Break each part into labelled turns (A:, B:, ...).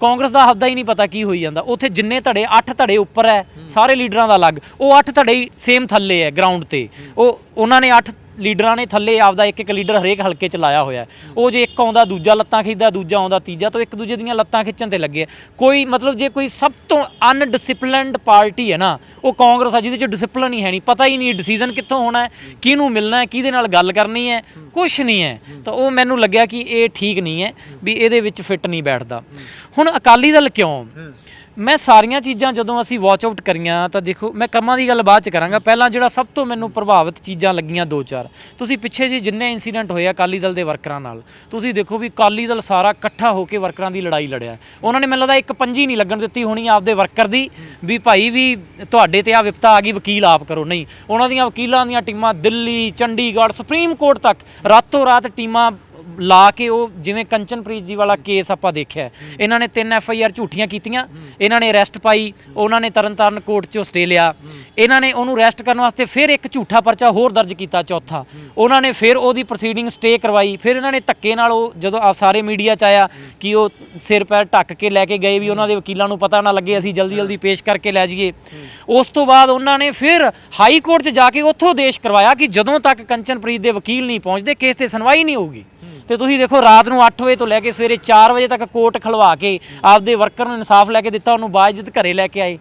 A: ਕਾਂਗਰਸ ਦਾ ਹੱਦਾ ਹੀ ਨਹੀਂ ਪਤਾ ਕੀ ਹੋਈ ਜਾਂਦਾ। ਉੱਥੇ ਜਿੰਨੇ ਧੜੇ 8 ਧੜੇ ਉੱਪਰ ਹੈ, ਸਾਰੇ ਲੀਡਰਾਂ ਦਾ ਅਲੱਗ। ਉਹ 8 ਧੜੇ ਸੇਮ ਥੱਲੇ ਹੈ ਗਰਾਊਂਡ ਤੇ। ਉਹ, ਉਹਨਾਂ ਨੇ 8 ਲੀਡਰਾਂ ਨੇ ਥੱਲੇ ਆਪਦਾ ਇੱਕ ਇੱਕ ਲੀਡਰ ਹਰੇਕ ਹਲਕੇ ਚ ਲਾਇਆ ਹੋਇਆ ਹੈ। ਉਹ ਜੇ ਇੱਕ ਆਉਂਦਾ, ਦੂਜਾ ਲੱਤਾਂ ਖਿੱਚਦਾ, ਦੂਜਾ ਆਉਂਦਾ, ਤੀਜਾ, ਤੋਂ ਇੱਕ ਦੂਜੇ ਦੀਆਂ ਲੱਤਾਂ ਖਿੱਚਣ ਤੇ ਲੱਗੇ ਆ। ਕੋਈ ਮਤਲਬ ਜੇ ਕੋਈ ਸਭ ਤੋਂ ਅਨਡਿਸਪਲਿਨਡ ਪਾਰਟੀ ਹੈ ਨਾ, ਉਹ ਕਾਂਗਰਸ ਆ, ਜਿਹਦੇ ਚ ਡਿਸਪਲਿਨ ਹੀ ਹੈ ਨਹੀਂ ਪਤਾ ਹੀ ਨਹੀਂ ਡਿਸੀਜਨ ਕਿੱਥੋਂ ਹੋਣਾ ਹੈ, ਕਿਹਨੂੰ ਮਿਲਣਾ ਹੈ, ਕਿਹਦੇ ਨਾਲ ਗੱਲ ਕਰਨੀ ਹੈ ਕੁਝ ਨਹੀਂ ਹੈ ਤਾਂ ਉਹ ਮੈਨੂੰ ਲੱਗਿਆ ਕਿ ਇਹ ਠੀਕ ਨਹੀਂ ਹੈ, ਵੀ ਇਹਦੇ ਵਿੱਚ ਫਿੱਟ ਨਹੀਂ ਬੈਠਦਾ ਹੁਣ ਅਕਾਲੀ ਦਲ ਕਿਉਂ ਮੈਂ ਸਾਰੀਆਂ ਚੀਜ਼ਾਂ ਜਦੋਂ ਅਸੀਂ ਵਾਚ ਆਊਟ ਕਰੀਆਂ ਤਾਂ ਦੇਖੋ, ਮੈਂ ਕੰਮਾਂ ਦੀ ਗੱਲ ਬਾਅਦ ਚ ਕਰਾਂਗਾ। ਪਹਿਲਾਂ ਜਿਹੜਾ ਸਭ ਤੋਂ ਮੈਨੂੰ ਪ੍ਰਭਾਵਿਤ ਚੀਜ਼ਾਂ ਲੱਗੀਆਂ ਦੋ ਚਾਰ। ਤੁਸੀਂ ਪਿੱਛੇ ਜੀ ਜਿੰਨੇ ਇਨਸੀਡੈਂਟ ਹੋਏ ਆ ਅਕਾਲੀ ਦਲ ਦੇ ਵਰਕਰਾਂ ਨਾਲ, ਤੁਸੀਂ ਦੇਖੋ ਵੀ ਅਕਾਲੀ ਦਲ ਸਾਰਾ ਇਕੱਠਾ ਹੋ ਕੇ ਵਰਕਰਾਂ ਦੀ ਲੜਾਈ ਲੜਿਆ। ਉਹਨਾਂ ਨੇ ਮੈਨੂੰ ਲੱਗਦਾ ਇੱਕ ਪੰਜੀ ਨਹੀਂ ਲੱਗਣ ਦਿੱਤੀ ਹੋਣੀ ਆਪਦੇ ਵਰਕਰ ਦੀ, ਵੀ ਭਾਈ ਵੀ ਤੁਹਾਡੇ ਤੇ ਆ ਵਿਪਤਾ ਆ ਗਈ, ਵਕੀਲ ਆਪ ਕਰੋ। ਨਹੀਂ, ਉਹਨਾਂ ਦੀਆਂ ਵਕੀਲਾਂ ਦੀਆਂ ਟੀਮਾਂ ਦਿੱਲੀ, ਚੰਡੀਗੜ੍ਹ, ਸੁਪਰੀਮ ਕੋਰਟ ਤੱਕ ਰਾਤੋਂ ਰਾਤ ਟੀਮਾਂ ਲਾ ਕੇ ਉਹ ਜਿਵੇਂ ਕੰਚਨਪ੍ਰੀਤ ਜੀ ਵਾਲਾ ਕੇਸ ਆਪਾਂ ਦੇਖਿਆ ਇਹਨਾਂ ਨੇ ਤਿੰਨ ਐਫ ਆਈ ਆਰ ਝੂਠੀਆਂ ਕੀਤੀਆਂ, ਇਹਨਾਂ ਨੇ ਅਰੈਸਟ ਪਾਈ, ਉਹਨਾਂ ਨੇ ਤਰਨਤਾਰਨ ਕੋਰਟ 'ਚੋਂ ਸਟੇ ਲਿਆ। ਇਹਨਾਂ ਨੇ ਉਹਨੂੰ ਅਰੈਸਟ ਕਰਨ ਵਾਸਤੇ ਫਿਰ ਇੱਕ ਝੂਠਾ ਪਰਚਾ ਹੋਰ ਦਰਜ ਕੀਤਾ ਚੌਥਾ। ਉਹਨਾਂ ਨੇ ਫਿਰ ਉਹਦੀ ਪ੍ਰੋਸੀਡਿੰਗ ਸਟੇ ਕਰਵਾਈ, ਫਿਰ ਇਹਨਾਂ ਨੇ ਧੱਕੇ ਨਾਲ ਉਹ ਜਦੋਂ ਆ ਸਾਰੇ ਮੀਡੀਆ 'ਚ ਆਇਆ ਕਿ ਉਹ ਸਿਰ ਪੈਰ ਢੱਕ ਕੇ ਲੈ ਕੇ ਗਏ ਵੀ ਉਹਨਾਂ ਦੇ ਵਕੀਲਾਂ ਨੂੰ ਪਤਾ ਨਾ ਲੱਗੇ ਅਸੀਂ ਜਲਦੀ ਜਲਦੀ ਪੇਸ਼ ਕਰਕੇ ਲੈ ਜਾਈਏ। ਉਸ ਤੋਂ ਬਾਅਦ ਉਹਨਾਂ ਨੇ ਫਿਰ ਹਾਈ ਕੋਰਟ 'ਚ ਜਾ ਕੇ ਉੱਥੋਂ ਦੇਸ਼ ਕਰਵਾਇਆ ਕਿ ਜਦੋਂ ਤੱਕ ਕੰਚਨਪ੍ਰੀਤ ਦੇ ਵਕੀਲ ਨਹੀਂ ਪਹੁੰਚਦੇ, ਕੇਸ ਤੇ ਸੁਣਵਾਈ ਨਹੀਂ ਹੋਊਗੀ। ਤੇ ਤੁਸੀਂ ਦੇਖੋ ਰਾਤ ਨੂੰ 8 ਵਜੇ ਤੋਂ ਲੈ ਕੇ ਸਵੇਰੇ 4 ਵਜੇ ਤੱਕ ਕੋਰਟ ਖਲਵਾ ਕੇ ਆਪਦੇ ਵਰਕਰ ਨੂੰ ਇਨਸਾਫ ਲੈ ਕੇ ਦਿੱਤਾ, ਉਹਨੂੰ ਬਾਇਜ਼ਤ ਘਰੇ ਲੈ ਕੇ ਆਏ।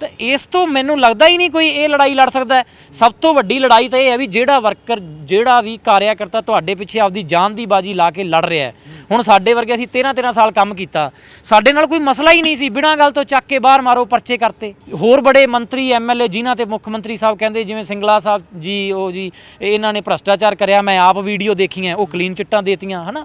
A: ਤਾਂ ਇਸ ਤੋਂ ਮੈਨੂੰ ਲੱਗਦਾ ਹੀ ਨਹੀਂ ਕੋਈ ਇਹ ਲੜਾਈ ਲੜ ਸਕਦਾ ਸਭ ਤੋਂ ਵੱਡੀ ਲੜਾਈ ਤਾਂ ਇਹ ਹੈ ਵੀ ਜਿਹੜਾ ਵਰਕਰ, ਜਿਹੜਾ ਵੀ ਕਾਰਿਆਕਰਤਾ ਤੁਹਾਡੇ ਪਿੱਛੇ ਆਪਦੀ ਜਾਨ ਦੀ ਬਾਜੀ ਲਾ ਕੇ ਲੜ ਰਿਹਾ ਹੈ। ਹੁਣ ਸਾਡੇ ਵਰਗੇ ਅਸੀਂ 13 13 ਸਾਲ ਕੰਮ ਕੀਤਾ। ਸਾਡੇ ਨਾਲ ਕੋਈ ਮਸਲਾ ਹੀ ਨਹੀਂ ਸੀ। ਬਿਨਾਂ ਗੱਲ ਤੋਂ ਚੱਕ ਕੇ ਬਾਹਰ ਮਾਰੋ, ਪਰਚੇ ਕਰਤੇ। ਹੋਰ ਬੜੇ ਮੰਤਰੀ ਐਮਐਲਏ ਜਿਨ੍ਹਾਂ ਤੇ ਮੁੱਖ ਮੰਤਰੀ ਸਾਹਿਬ ਕਹਿੰਦੇ, ਜਿਵੇਂ ਸਿੰਗਲਾ ਸਾਹਿਬ ਜੀ, ਉਹ ਜੀ, ਇਹਨਾਂ ਨੇ ਭ੍ਰਸ਼ਟਾਚਾਰ ਕਰਿਆ, ਮੈਂ ਆਪ ਵੀਡੀਓ ਦੇਖੀਆਂ, ਉਹ ਕਲੀਨ ਚਿੱਟਾਂ ਦੇਤੀਆਂ, ਹਨਾ?